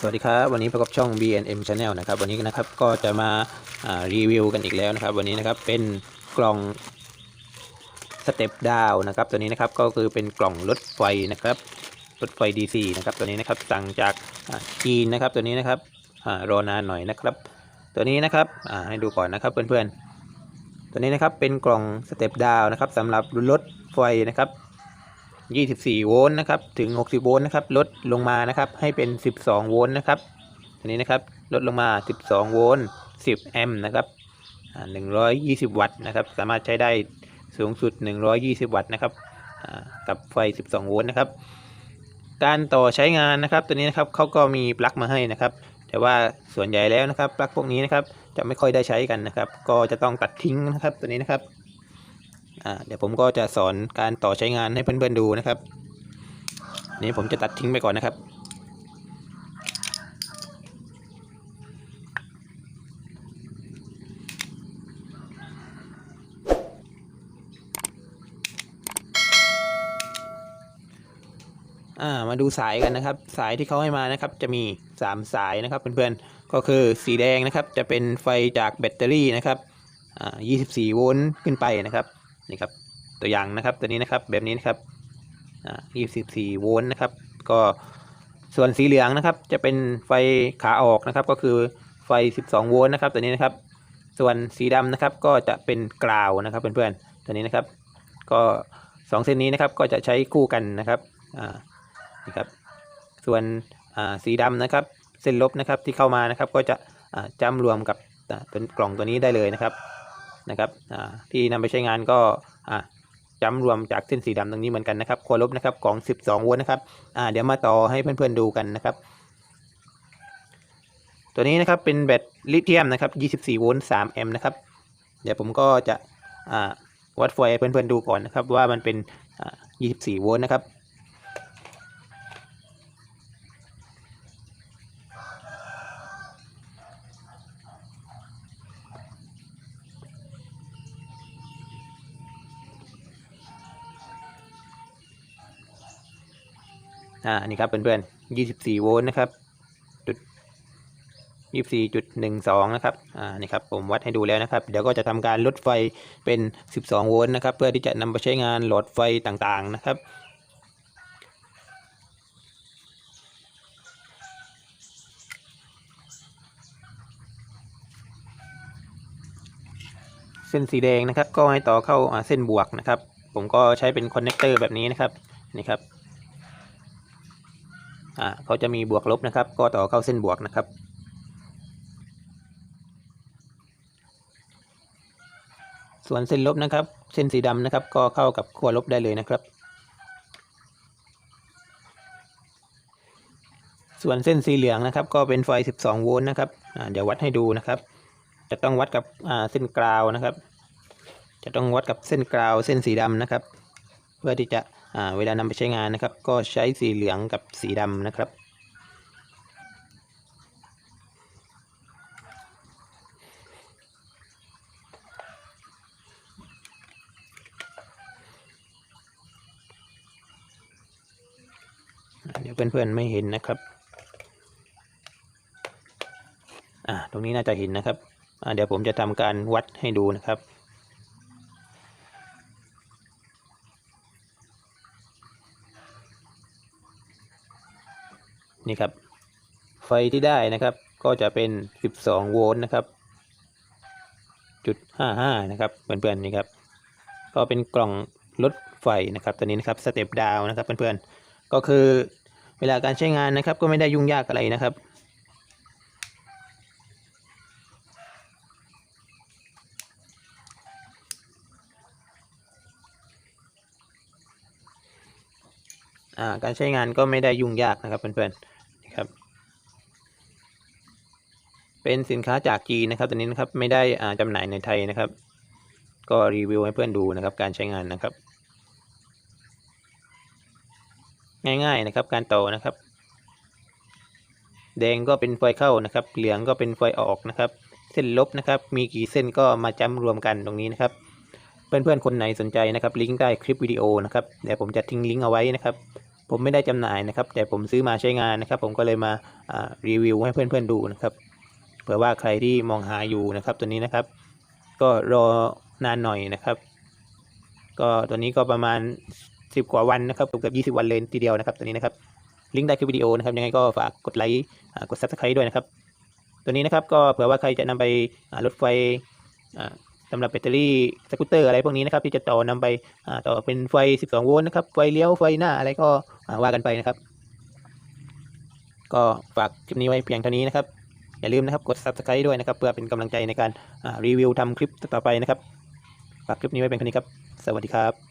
สวัสดีครับวันนี้พบกับช่อง BNM Channel นะครับวันนี้นะครับก็จะมาารีวิวกันอีกแล้วนะครับ วันนี้นะครับเป็นกล่องสเต็ปดาวนะครับ ตัวนี้นะครับก็คือเป็นกล่องรถไฟนะครับรถไฟ DC นะครับตัวนี้นะครับสั่งจากจีนนะครับตัวนี้นะครับอรอนานหน่อยนะครับ ตัวนี้นะครับให้ดูก่อนนะครับเพื่อนๆตัวนี้นะครับเป็นกล่องสเต็ปดาวนะครับสำหรับรถไฟนะครับ 24 โวลต์นะครับถึง 60 โวลต์นะครับลดลงมานะครับให้เป็น 12 โวลต์นะครับตัวนี้นะครับลดลงมา 12 โวลต์ 10 แอมป์นะครับอ่า120 วัตต์นะครับสามารถใช้ได้สูงสุด 120 วัตต์นะครับกับไฟ 12 โวลต์นะครับการต่อใช้งานนะครับตัวนี้นะครับเขาก็มีปลั๊กมาให้นะครับ แต่ว่าส่วนใหญ่แล้วนะครับปลั๊กพวกนี้นะครับจะไม่ค่อยได้ใช้กันนะครับ ก็จะต้องตัดทิ้งนะครับตัวนี้นะครับ อ่าเดี๋ยวผมก็จะสอนการต่อใช้งานให้เพื่อนๆดูนะครับนนี้ผมจะตัดทิ้งไปก่อนนะครับามาดูสายกันนะครับ สายที่เขาให้มานะครับ จะมี 3 สายนะครับเพื่อนๆก็คือสีแดงนะครับ จะเป็นไฟจากแบตเตอรี่นะครับอ่า24 โวลต์ขึ้นไปนะครับ นี่ครับตัวอย่างนะครับตัวนี้นะครับแบบนี้นะครับ24 โวลต์นะครับ ก็ส่วนสีเหลืองนะครับ จะเป็นไฟขาออกนะครับ ก็คือไฟ 12 โวลต์นะครับ ตัวนี้นะครับ ส่วนสีดำนะครับ ก็จะเป็นกราวนะครับเพื่อนๆตัวนี้นะครับ ก็สองเส้นนี้นะครับก็จะใช้คู่กันนะครับอ่านี่ครับ ส่วนสีดำนะครับ เส้นลบนะครับที่เข้ามานะครับ ก็จะอ่าจำรวมกับตัวกล่องตัวนี้ได้เลยนะครับ นะครับอ่าที่นำไปใช้งานก็อ่าจำรวมจากเส้นสีดำตรงนี้เหมือนกันนะครับขั้วลบนะครับของ 12 โวลต์นะครับอ่าเดี๋ยวมาต่อให้เพื่อนๆดูกันนะครับ ตัวนี้นะครับเป็นแบตลิเธียมนะครับ 24 โวลต์ 3 แอมป์นะครับ เดี๋ยวผมก็จะอ่าวัดไฟให้เพื่อนๆดูก่อนนะครับว่ามันเป็นอ่า24 โวลต์นะครับ อ่านี่ครับเพื่อนๆ24โวลต์นะครับจุด24.12นะครับอ่านี่ครับผมวัดให้ดูแล้วนะครับ เดี๋ยวก็จะทำการลดไฟเป็น12โวลต์นะครับ เพื่อที่จะนำไปใช้งานหลอดไฟต่างๆนะครับเส้นสีแดงนะครับก็ให้ต่อเข้าเส้นบวกนะครับ ผมก็ใช้เป็นคอนเนคเตอร์แบบนี้นะครับนี่ครับ อ่าเขาจะมีบวกลบนะครับ ก็ต่อเข้าเส้นบวกนะครับ ส่วนเส้นลบนะครับ เส้นสีดำนะครับ ก็เข้ากับขั้วลบได้เลยนะครับ ส่วนเส้นสีเหลืองนะครับ ก็เป็นไฟ 12 โวลต์นะครับเดี๋ยววัดให้ดูนะครับ จะต้องวัดกับเส้นกราวนะครับ จะต้องวัดกับเส้นกราวเส้นสีดำนะครับ เพื่อที่จะเวลานำไปใช้งานนะครับ ก็ใช้สีเหลืองกับสีดำนะครับ เดี๋ยวเพื่อนๆไม่เห็นนะครับอ่าตรงนี้น่าจะเห็นนะครับอ่าเดี๋ยวผมจะทำการวัดให้ดูนะครับ นี่ครับ ไฟที่ได้นะครับ ก็จะเป็น 12 โวลต์นะครับจุด55 นะครับเพื่อนๆนี่ครับ ก็เป็นกล่องลดไฟนะครับ ตัวนี้นะครับสเต็ปดาวนะครับเพื่อนๆก็คือเวลาการใช้งานนะครับ ก็ไม่ได้ยุ่งยากอะไรนะครับการใช้งานก็ไม่ได้ยุ่งยากนะครับเพื่อนๆ ครับ เป็นสินค้าจากจีนนะครับตัวนี้นะครับไม่ได้อ่าจำหน่ายในไทยนะครับ ก็รีวิวให้เพื่อนดูนะครับ การใช้งานนะครับ ง่ายๆนะครับ การต่อนะครับ แดงก็เป็นไฟเข้านะครับ เหลืองก็เป็นไฟออกนะครับ เส้นลบนะครับ มีกี่เส้นก็มาจำรวมกันตรงนี้นะครับเพื่อนๆ คนไหนสนใจนะครับ ลิงก์ใต้คลิปวิดีโอนะครับ เดี๋ยวผมจะทิ้งลิงก์เอาไว้นะครับ ผมไม่ได้จำหน่ายนะครับ แต่ผมซื้อมาใช้งานนะครับ ผมก็เลยมารีวิวให้เพื่อนๆดูนะครับเผื่อว่าใครที่มองหาอยู่นะครับ ตัวนี้นะครับ ก็รอนานหน่อยนะครับ ก็ตัวนี้ก็ประมาณ 10 กว่าวันนะครับเกือบ20 วันเลยทีเดียวนะครับ ตัวนี้นะครับลิงก์ใต้คลิปวิดีโอนะครับยังไงก็ฝากกดไลค์กด subscribe ด้วยนะครับ ตัวนี้นะครับก็เผื่อว่าใครจะนำไปรถไฟ สำหรับแบตเตอรี่สกูตเตอร์อะไรพวกนี้นะครับที่จะต่อนำไปต่อเป็นไฟ 12 โวลต์นะครับไฟเลี้ยวไฟหน้าอะไรก็ว่ากันไปนะครับ ก็ฝากคลิปนี้ไว้เพียงเท่านี้นะครับอย่าลืมนะครับกด subscribe ด้วยนะครับ เพื่อเป็นกำลังใจในการรีวิวทำคลิปต่อไปนะครับฝากคลิปนี้ไว้เป็นแค่นี้ครับ สวัสดีครับ